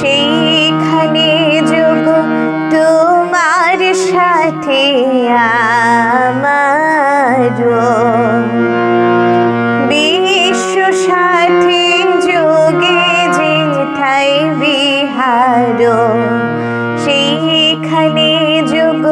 সেইখানে যোগ তোমার সাথে আমারও। বিশ্ব সাথে যোগে যেথায় বিহারো সেইখানে যোগ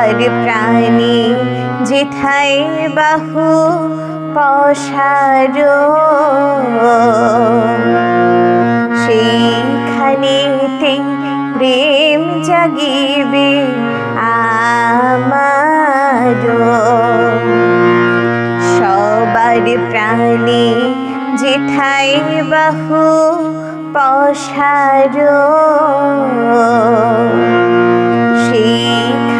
সবার প্রাণী, যেথায় বাহু পশারো। সেইখানেতে প্রেম জাগিবে আমারও। সবার প্রাণী, যেথায় বাহু পশারো। সেইখানেতে